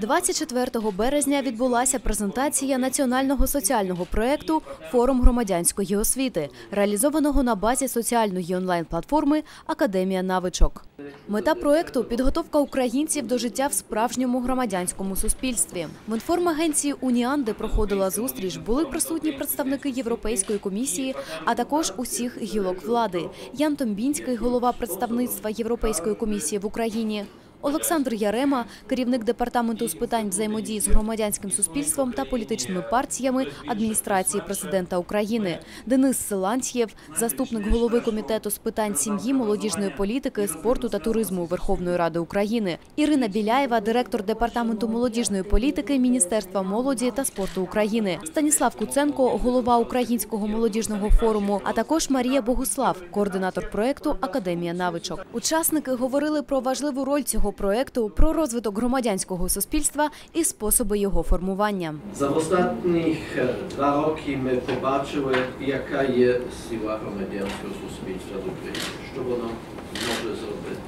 24 березня відбулася презентація національного соціального проєкту Форум громадянської освіти, реалізованого на базі соціальної онлайн-платформи Академія навичок. Мета проєкту – підготовка українців до життя в справжньому громадянському суспільстві. В інформагенції Уніан, де проходила зустріч, були присутні представники Європейської комісії, а також усіх гілок влади. Ян Томбінський, голова представництва Європейської комісії в Україні, Олександр Ярема, керівник департаменту з питань взаємодії з громадянським суспільством та політичними партіями адміністрації президента України, Денис Силантьєв, заступник голови комітету з питань сім'ї, молодіжної політики, спорту та туризму Верховної Ради України, Ірина Біляєва, директор департаменту молодіжної політики Міністерства молоді та спорту України, Станіслав Куценко, голова Українського молодіжного форуму, а також Марія Богуслав, координатор проекту Академія навичок. Учасники говорили про важливу роль цього проекту, про розвиток громадянського суспільства і способи його формування. За останніх е, два роки ми побачили, яка є сила громадянського суспільства в Україні, що воно може зробити.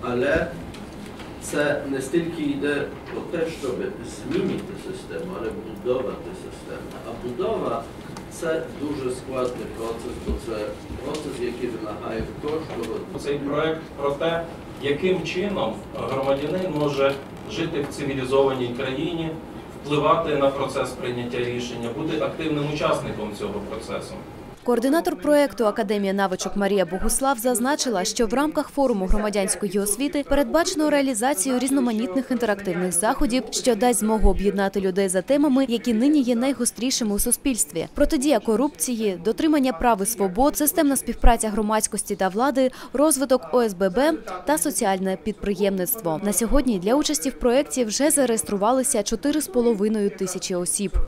Але це не стільки йде про те, щоб змінити систему, але будувати систему. А будова це дуже складний процес, бо це процес, який вимагає кожного Цей проект про те, яким чином громадянин може жити в цивілізованій країні, впливати на процес прийняття рішення, бути активним учасником цього процесу. Координатор проекту Академія навичок Марія Богуслав зазначила, що в рамках форуму громадянської освіти передбачено реалізацію різноманітних інтерактивних заходів, що дасть змогу об'єднати людей за темами, які нині є найгострішими у суспільстві: протидія корупції, дотримання прав і свобод, системна співпраця громадськості та влади, розвиток ОСББ та соціальне підприємництво. На сьогодні для участі в проєкті вже зареєструвалися 4,5 тисячі осіб.